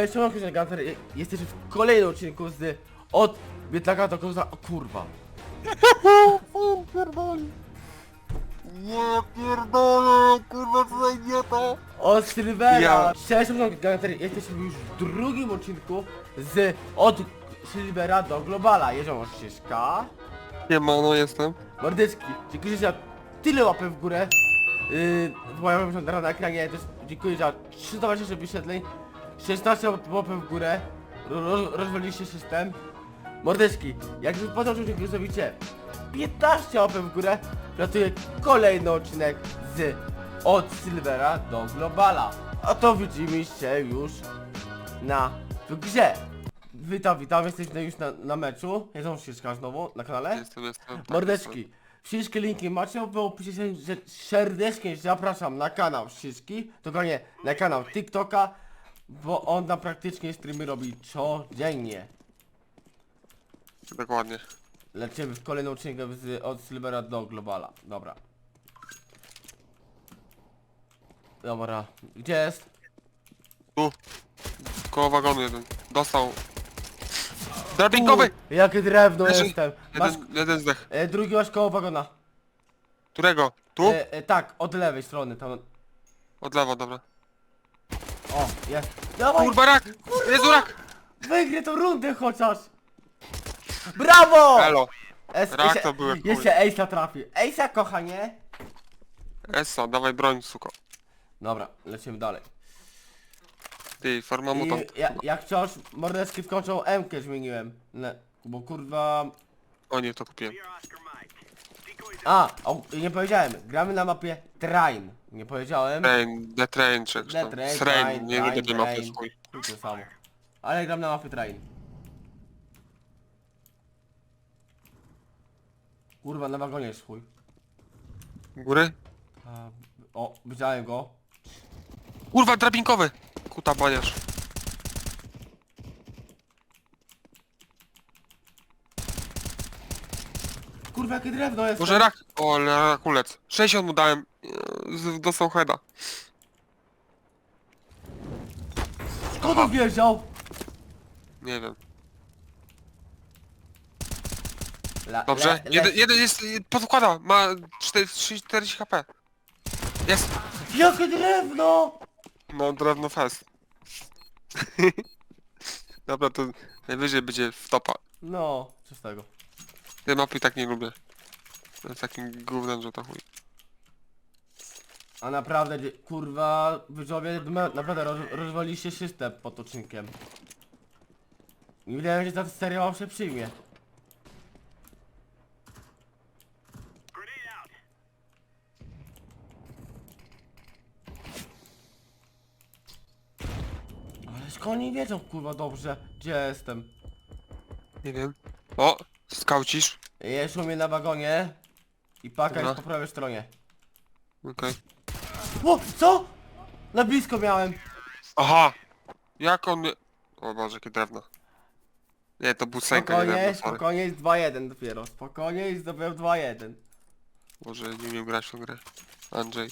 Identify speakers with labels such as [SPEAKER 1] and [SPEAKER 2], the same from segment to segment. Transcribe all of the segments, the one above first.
[SPEAKER 1] Cześć, Krzysztof Ganter, jesteś w kolejnym odcinku z od Bietlaka do Koza... O kurwa.
[SPEAKER 2] Nie pierdolę, kurwa co za idiota!
[SPEAKER 1] Od Sylwera.
[SPEAKER 2] Ja.
[SPEAKER 1] Cześć, Krzysztof Ganter, jesteśmy już w drugim odcinku z od Sylwera do Globala. Jeżdżą ścieżka.
[SPEAKER 2] Nie ma, no jestem.
[SPEAKER 1] Mordeczki, dziękuję za tyle łapek w górę. Yy, pojawiam się na ekranie, też dziękuję za 320 wyświetleń, 16 łapek w górę, ro, ro, rozwaliliście system. Mordeczki, jak już po odcinku zrobicie 15 łapek w górę, ratuję kolejny odcinek z od Silvera do Globala. A to widzimy się już na w grze. Witam, witam, jesteśmy już na, na meczu. Jest on ścieżka znowu na kanale.
[SPEAKER 2] Jestem, jestem. tak,
[SPEAKER 1] Mordeczki, wszystkie linki macie w opisie, serdecznie zapraszam na kanał Wszystki, dokładnie na kanał TikToka, bo on tam praktycznie streamy robi codziennie.
[SPEAKER 2] Dokładnie.
[SPEAKER 1] Lecimy w kolejną odcinkę z, od Silvera do Globala. Dobra. Dobra, gdzie jest?
[SPEAKER 2] Tu. Koło wagonu jeden. Dostał. Drabinkowy!
[SPEAKER 1] U, Jakie drewno
[SPEAKER 2] Leży.
[SPEAKER 1] jestem. Masz,
[SPEAKER 2] Jeden, jeden zdech.
[SPEAKER 1] e, drugi masz koło wagona.
[SPEAKER 2] Którego? Tu?
[SPEAKER 1] E, e, tak, od lewej strony, tam.
[SPEAKER 2] Od lewa, dobra.
[SPEAKER 1] O, jest. Dawaj,
[SPEAKER 2] Kurwa rak! Jezu rak!
[SPEAKER 1] Wygrę tą rundę chociaż! Brawo!
[SPEAKER 2] Elo.
[SPEAKER 1] Es,
[SPEAKER 2] Rak to był jak
[SPEAKER 1] jeszcze Ace'a trafi. Ace'a kochanie!
[SPEAKER 2] Essa, dawaj broń, suko.
[SPEAKER 1] Dobra, lecimy dalej.
[SPEAKER 2] Ty, forma
[SPEAKER 1] I,
[SPEAKER 2] mutant.
[SPEAKER 1] ja, jak wciąż mordeczki w kończą M-kę zmieniłem. Ne, bo kurwa...
[SPEAKER 2] O nie, to kupiłem.
[SPEAKER 1] A, o, nie powiedziałem. Gramy na mapie Train. Nie powiedziałem.
[SPEAKER 2] Train, The Train, czy jak
[SPEAKER 1] The
[SPEAKER 2] tam.
[SPEAKER 1] Train,
[SPEAKER 2] Train,
[SPEAKER 1] Train,
[SPEAKER 2] nie, nie mapy
[SPEAKER 1] Train. Chuj samo. Ale gram na mapie Train. Kurwa, na wagonie jest chuj.
[SPEAKER 2] Góry?
[SPEAKER 1] A, o, widziałem go.
[SPEAKER 2] Kurwa, drabinkowy! Kuta baniasz.
[SPEAKER 1] Kurwa, jakie drewno jest.
[SPEAKER 2] Może rak? O, ale rakulec. 60 mu dałem. Z- Dostał heada.
[SPEAKER 1] Skąd on wiedział?
[SPEAKER 2] Nie wiem.
[SPEAKER 1] La,
[SPEAKER 2] Dobrze.
[SPEAKER 1] le-
[SPEAKER 2] jeden,
[SPEAKER 1] le-
[SPEAKER 2] jeden jest, podkłada, ma 4, 40 HP. Jest.
[SPEAKER 1] Jakie drewno!
[SPEAKER 2] No, drewno fest. Dobra, to najwyżej będzie w topa.
[SPEAKER 1] No, co z tego?
[SPEAKER 2] Tej mapy tak nie lubię. Jest takim gównem, że to chuj.
[SPEAKER 1] A naprawdę, dzie- kurwa, widzowie, na- naprawdę roz, rozwaliliście system pod odcinkiem. Nie wiedziałem, że ta seria wam się przyjmie. Ale skąd oni wiedzą, kurwa, dobrze, gdzie ja jestem?
[SPEAKER 2] Nie wiem. O, skaucisz.
[SPEAKER 1] Jest u mnie na wagonie i paka
[SPEAKER 2] Dobra.
[SPEAKER 1] jest po prawej stronie.
[SPEAKER 2] Okej.
[SPEAKER 1] O, co? Na blisko miałem.
[SPEAKER 2] Aha! Jak on... O Boże, jakie drewno. Nie, to busenka, nie
[SPEAKER 1] Spokojnie,
[SPEAKER 2] drewno, sorry.
[SPEAKER 1] spokojnie jest 2-1 dopiero. Spokojnie jest dopiero 2-1.
[SPEAKER 2] Boże, nie umiem grać w tą grę. Andrzej.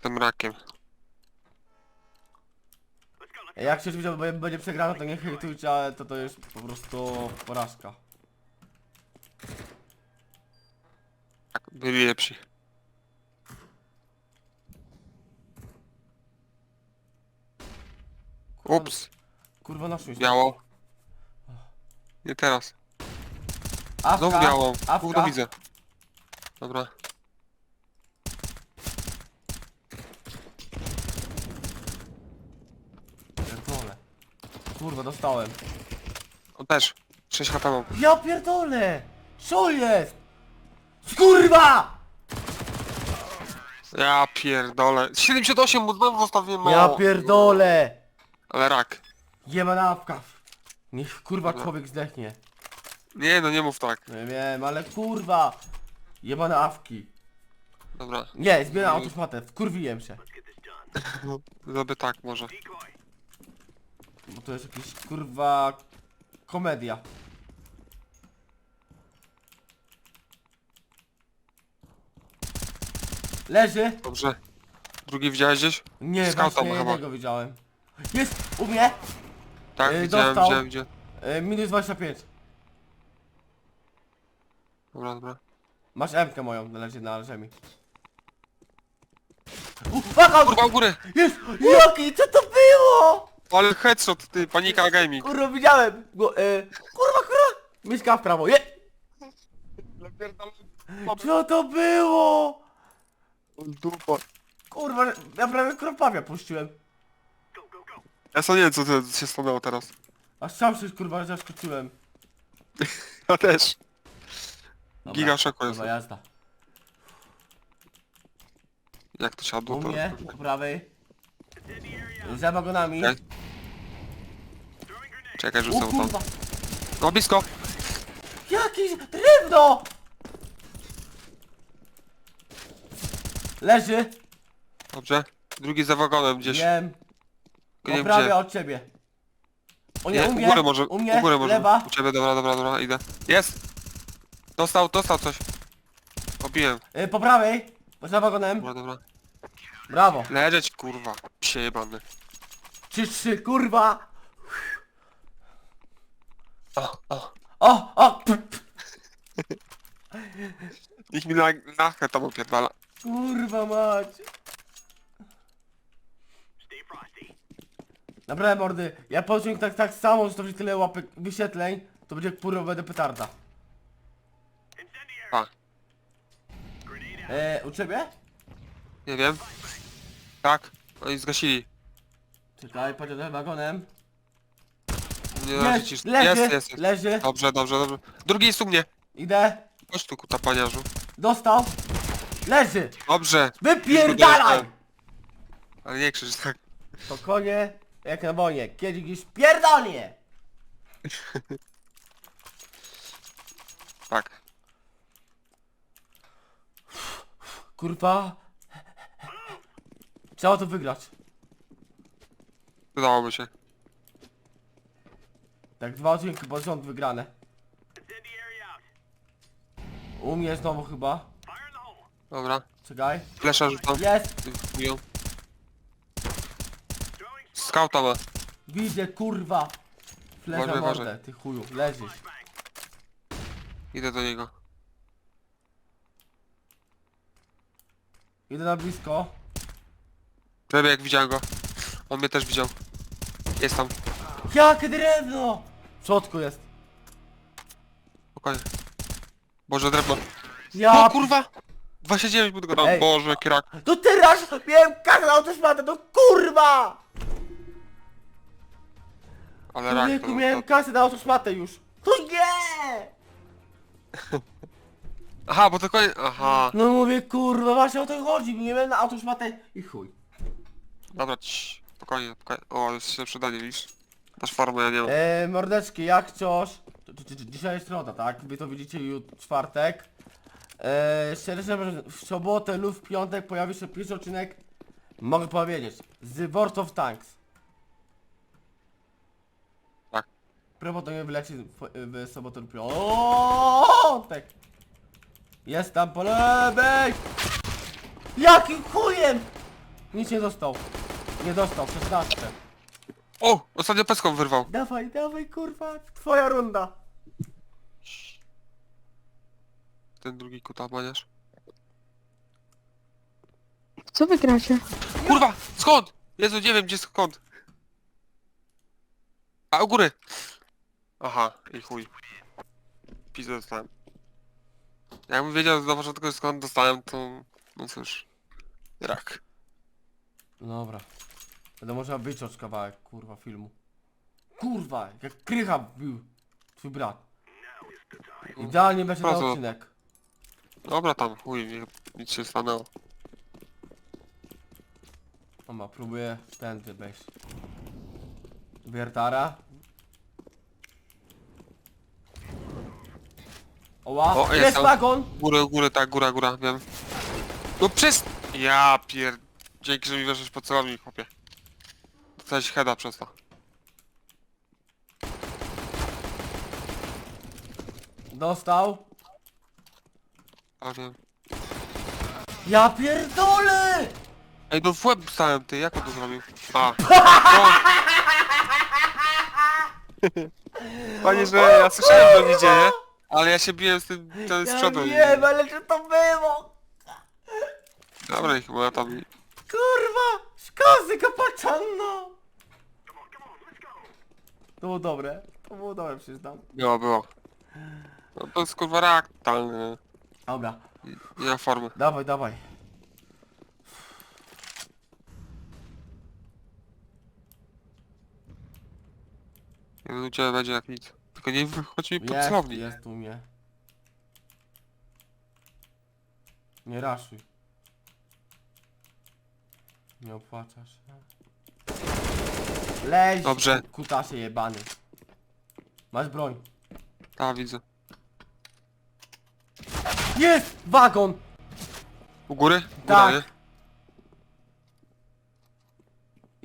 [SPEAKER 2] Tym rakiem.
[SPEAKER 1] Jak się widział, bo będzie przegrana, to nie hejtujcie, ale to to jest po prostu porażka.
[SPEAKER 2] Tak, byli lepsi. Ups,
[SPEAKER 1] Kurwa na szczęście.
[SPEAKER 2] biało. Nie teraz.
[SPEAKER 1] Awka,
[SPEAKER 2] Znowu biało.
[SPEAKER 1] awka.
[SPEAKER 2] Gówno widzę. Dobra.
[SPEAKER 1] Pierdolę. Kurwa, dostałem.
[SPEAKER 2] On też. 6 HP mam.
[SPEAKER 1] Ja pierdolę! Co jest? Kurwa!
[SPEAKER 2] Ja pierdolę. 78 mu znowu zostawiłem
[SPEAKER 1] Ja
[SPEAKER 2] mało.
[SPEAKER 1] pierdolę!
[SPEAKER 2] Ale rak.
[SPEAKER 1] Jebana awka. Niech kurwa
[SPEAKER 2] Dobra.
[SPEAKER 1] człowiek zdechnie.
[SPEAKER 2] Nie no, nie mów tak.
[SPEAKER 1] Nie wiem, ale kurwa! Jebane awki.
[SPEAKER 2] Dobra.
[SPEAKER 1] Nie, zbieram autoszmatę, wkurwiłem się.
[SPEAKER 2] Zrobię tak może.
[SPEAKER 1] Bo to jest jakiś kurwa komedia. Leży?
[SPEAKER 2] Dobrze. Drugi widziałeś gdzieś?
[SPEAKER 1] Nie,
[SPEAKER 2] Skauta
[SPEAKER 1] właśnie
[SPEAKER 2] chyba.
[SPEAKER 1] jednego widziałem. Jest! U mnie?
[SPEAKER 2] Tak,
[SPEAKER 1] Yy,
[SPEAKER 2] widziałem,
[SPEAKER 1] dostał.
[SPEAKER 2] widziałem, widziałem.
[SPEAKER 1] E, minus 25.
[SPEAKER 2] Dobra, dobra.
[SPEAKER 1] Masz M-kę moją, należy na ziemi. Uwaga!
[SPEAKER 2] Kurwa, u góry!
[SPEAKER 1] Jest! Jaki, co to było?
[SPEAKER 2] Ale headshot, ty, panika gaming.
[SPEAKER 1] Kurwa, widziałem! Go, e, kurwa, kurwa! Mieszka w prawo, je! Co to było?
[SPEAKER 2] Dupa.
[SPEAKER 1] Kurwa, ja prawie kropawia puściłem.
[SPEAKER 2] Ja sam nie wiem, co to się stanęło teraz.
[SPEAKER 1] Aż sam się kurwa zaskoczyłem.
[SPEAKER 2] Ja też.
[SPEAKER 1] Dobra,
[SPEAKER 2] Giga szoku jest.
[SPEAKER 1] Kurwa, jazda.
[SPEAKER 2] Jak to siadło,
[SPEAKER 1] U
[SPEAKER 2] to...
[SPEAKER 1] mnie, po prawej. Za wagonami.
[SPEAKER 2] Czekaj,
[SPEAKER 1] O
[SPEAKER 2] rzucę tam.
[SPEAKER 1] kurwa!
[SPEAKER 2] No blisko!
[SPEAKER 1] Jakieś drewno! Leży.
[SPEAKER 2] Dobrze. Drugi za wagonem gdzieś.
[SPEAKER 1] Wiem.
[SPEAKER 2] Nie wiem
[SPEAKER 1] Poprawię
[SPEAKER 2] gdzie.
[SPEAKER 1] od ciebie. O nie,
[SPEAKER 2] Nie,
[SPEAKER 1] u
[SPEAKER 2] u
[SPEAKER 1] mnie,
[SPEAKER 2] góry może,
[SPEAKER 1] u mnie,
[SPEAKER 2] u góry może.
[SPEAKER 1] lewa.
[SPEAKER 2] U ciebie, dobra, dobra, dobra, idę. Jest! Dostał, dostał coś. Obiłem.
[SPEAKER 1] Y, po prawej, za wagonem.
[SPEAKER 2] Dobra, dobra.
[SPEAKER 1] Brawo.
[SPEAKER 2] Leżeć, kurwa. Przejebany.
[SPEAKER 1] 3-3, kurwa.
[SPEAKER 2] O, o.
[SPEAKER 1] O, o, p- p-
[SPEAKER 2] Niech mi na, nachę tam opierdala.
[SPEAKER 1] kurwa mać. Naprawdę mordy, ja pociąg tak, tak samo, że to będzie tyle łapek wyświetleń, to będzie kurwa będę petarda.
[SPEAKER 2] A,
[SPEAKER 1] E, u ciebie?
[SPEAKER 2] nie wiem. Tak. Oni zgasili.
[SPEAKER 1] Czekaj, za wagonem.
[SPEAKER 2] Nie no,
[SPEAKER 1] leży,
[SPEAKER 2] jest, jest, jest.
[SPEAKER 1] leży.
[SPEAKER 2] Dobrze, dobrze, dobrze. Drugi jest u mnie.
[SPEAKER 1] Idę.
[SPEAKER 2] Chodź tu, kuta paniarzu.
[SPEAKER 1] Dostał. Leży.
[SPEAKER 2] Dobrze.
[SPEAKER 1] Wypierdalaj!
[SPEAKER 2] Ale nie krzycz tak.
[SPEAKER 1] Spokojnie, jak na wojnie. Kiedyś gdzieś pierdolnie!
[SPEAKER 2] Tak.
[SPEAKER 1] Kurwa. Trzeba to wygrać.
[SPEAKER 2] Udałoby się.
[SPEAKER 1] Tak dwa odcinki pod rząd wygrane. U mnie znowu chyba.
[SPEAKER 2] Dobra.
[SPEAKER 1] Czekaj.
[SPEAKER 2] Flesza rzucam.
[SPEAKER 1] Jest!
[SPEAKER 2] Skauta ma.
[SPEAKER 1] Widzę kurwa!
[SPEAKER 2] Uważaj,
[SPEAKER 1] mordę,
[SPEAKER 2] uważaj.
[SPEAKER 1] ty chuju, leżysz.
[SPEAKER 2] Idę do niego.
[SPEAKER 1] Idę na blisko.
[SPEAKER 2] Jak widziałem go. On mnie też widział. Jest tam.
[SPEAKER 1] Jakie drewno! W środku jest.
[SPEAKER 2] Spokojnie. Boże, drewno.
[SPEAKER 1] Ja...
[SPEAKER 2] O kurwa! 29 minut go
[SPEAKER 1] Ej.
[SPEAKER 2] Boże, jaki rak.
[SPEAKER 1] To teraz miałem kasę na autoszmatę, no kurwa!
[SPEAKER 2] Ale rak
[SPEAKER 1] Człowieku,
[SPEAKER 2] to,
[SPEAKER 1] miałem
[SPEAKER 2] to...
[SPEAKER 1] kasę na autoszmatę już. To nie!
[SPEAKER 2] Aha, bo to koniec... Aha.
[SPEAKER 1] No mówię, kurwa, właśnie o to chodzi. Nie miałem na autoszmatę i chuj.
[SPEAKER 2] Dobra, cii. Spokojnie, spokojnie. O, już się przydanie, widzisz? Masz formę, ja nie mam.
[SPEAKER 1] E, mordeczki, jak coś... Dzisiaj jest środa, tak? Wy to widzicie jutro, czwartek. E, szczerze mówiąc, w sobotę lub w piątek pojawi się pierwszy odcinek, mogę powiedzieć, z World of Tanks.
[SPEAKER 2] Tak.
[SPEAKER 1] Prawdopodobnie wyleci w, w sobotę lub piątek. Jest tam po lewej! Jakim chujem! Nic nie dostał. Nie dostał, 16.
[SPEAKER 2] O! Ostatnio peską wyrwał.
[SPEAKER 1] Dawaj, dawaj kurwa, twoja runda.
[SPEAKER 2] Ten drugi kuta maniasz.
[SPEAKER 3] Co wy gracie?
[SPEAKER 2] Kurwa! Skąd? Jezu, nie wiem gdzie skąd. A u góry! Aha, i chuj. Pizdę dostałem. Jakbym wiedział na początku skąd dostałem, to... No cóż. Rak.
[SPEAKER 1] Dobra. Będę można wyciąć kawałek, kurwa, filmu. Kurwa, jak krycha był twój brat. Idealnie będzie
[SPEAKER 2] co?
[SPEAKER 1] odcinek.
[SPEAKER 2] Dobra tam, chuj, nie, nic się stanęło.
[SPEAKER 1] Mama, próbuję tędy wejść. Wiertara. Oła,
[SPEAKER 2] O, jest
[SPEAKER 1] jest
[SPEAKER 2] tam.
[SPEAKER 1] wagon!
[SPEAKER 2] Górę, u góry, tak, góra, góra, wiem. No przez... Ja pier... Dzięki, że mi weszłeś pod celownik, chłopie. Dostałeś heada przez to.
[SPEAKER 1] Dostał.
[SPEAKER 2] A wiem.
[SPEAKER 1] Ja pierdolę!
[SPEAKER 2] Ej, no w łeb stałem, ty, jak on to zrobił? A. No. Panie, że ja słyszałem, co mi dzieje, ale ja się biłem z tym, ten z
[SPEAKER 1] Ja
[SPEAKER 2] przodu.
[SPEAKER 1] wiem, ale czy to było?
[SPEAKER 2] Dobra, i chyba tam...
[SPEAKER 1] Kurwa! Szkozy kapaczanno! To było dobre. To było dobre, przyznam.
[SPEAKER 2] Było, było. No to jest kurwa rak totalny,
[SPEAKER 1] Dobra,
[SPEAKER 2] nie? nie ma formy.
[SPEAKER 1] dawaj, dawaj.
[SPEAKER 2] Ciebie będzie jak nic. Tylko nie wychodź mi pod
[SPEAKER 1] Jest,
[SPEAKER 2] celownik.
[SPEAKER 1] jest u mnie. Nie raszuj. Nie opłacasz się. Leź!
[SPEAKER 2] Dobrze.
[SPEAKER 1] Kutasie jebany. Masz broń.
[SPEAKER 2] A, widzę.
[SPEAKER 1] Jest! Wagon!
[SPEAKER 2] U góry? Góra,
[SPEAKER 1] Tak.
[SPEAKER 2] nie?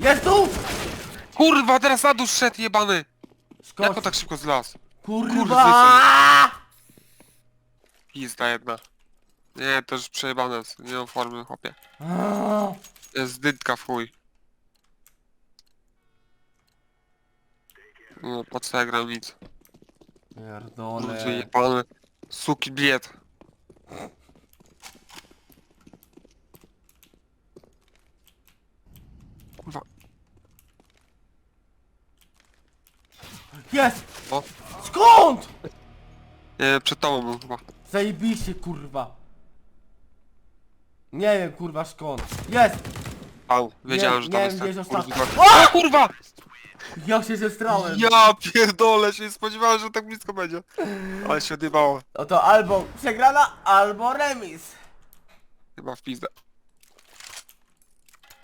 [SPEAKER 1] Jest tu!
[SPEAKER 2] Kurwa, teraz na dół szedł jebany! Jak on tak szybko zlazł?
[SPEAKER 1] Kurwa!
[SPEAKER 2] Pizda jedna. Nie, to już przejebane jest. Nie mam formy, chłopie.
[SPEAKER 1] Aaa.
[SPEAKER 2] Jest dydka w chuj. No, po co ja gram nic?
[SPEAKER 1] Pierdolę.
[SPEAKER 2] Suki bied. Kurwa.
[SPEAKER 1] Jest!
[SPEAKER 2] O.
[SPEAKER 1] Skąd?
[SPEAKER 2] Nie, przed tobą był chyba.
[SPEAKER 1] Zajebiście kurwa. Nie wiem kurwa skąd. Jest!
[SPEAKER 2] Au, wiedziałem,
[SPEAKER 1] Nie-
[SPEAKER 2] że
[SPEAKER 1] nie
[SPEAKER 2] tam
[SPEAKER 1] wiem,
[SPEAKER 2] jest ten
[SPEAKER 1] jest
[SPEAKER 2] kurwa. kurwa!
[SPEAKER 1] Ja się zestrałem.
[SPEAKER 2] Ja pierdolę, się nie spodziewałem, że tak blisko będzie. Ale się odjebało.
[SPEAKER 1] No to albo przegrana, albo remis.
[SPEAKER 2] Chyba w pizdę.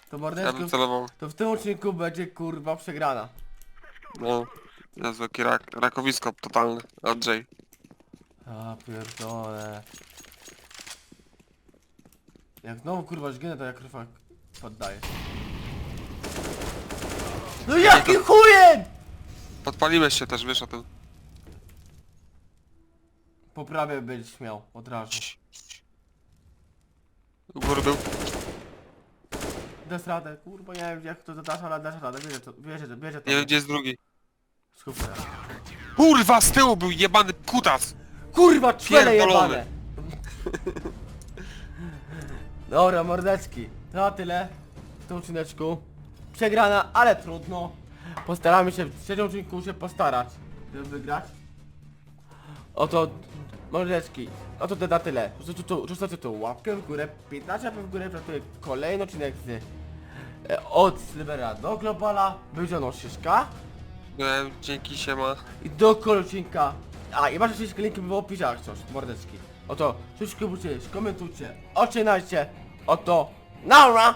[SPEAKER 1] To
[SPEAKER 2] Ja
[SPEAKER 1] mordeczko,
[SPEAKER 2] celował.
[SPEAKER 1] to w tym odcinku będzie kurwa przegrana.
[SPEAKER 2] No. Jezu, jaki rak, rakowisko totalne. Andrzej.
[SPEAKER 1] A pierdolę. Jak znowu kurwa zginę, to jak kurwa poddaję. No jakim chujem!
[SPEAKER 2] Podpaliłeś się też, wiesz o tym.
[SPEAKER 1] Po prawie być śmiał, od razu.
[SPEAKER 2] U góry był.
[SPEAKER 1] Dasz radę, kurwa nie wiem jak to dasz, ale dasz radę, bierze to, bierze to, bierze to.
[SPEAKER 2] Nie wiem gdzie jest drugi.
[SPEAKER 1] Skupę.
[SPEAKER 2] Kurwa, z tyłu był jebany kutas!
[SPEAKER 1] Kurwa, czwele
[SPEAKER 2] Pierdolony.
[SPEAKER 1] jebane! Dobra, mordeczki. To na tyle w tym odcineczku. Przegrana, ale trudno. Postaramy się w trzecim odcinku się postarać, żeby wygrać. Oto, mordeczki, oto to na tyle. Rzucacie tu łapkę w górę, 15 łapek w górę, przygotuje kolejny odcinek z, e, od Slivera do Globala. Był ze mną Szyszka.
[SPEAKER 2] Byłem, dzięki siema.
[SPEAKER 1] I do kolcinka. A i macie wszystkie linki w opisie jak coś, mordeczki. Oto, subskrybujcie, komentujcie, oczynajcie. Oto, naura!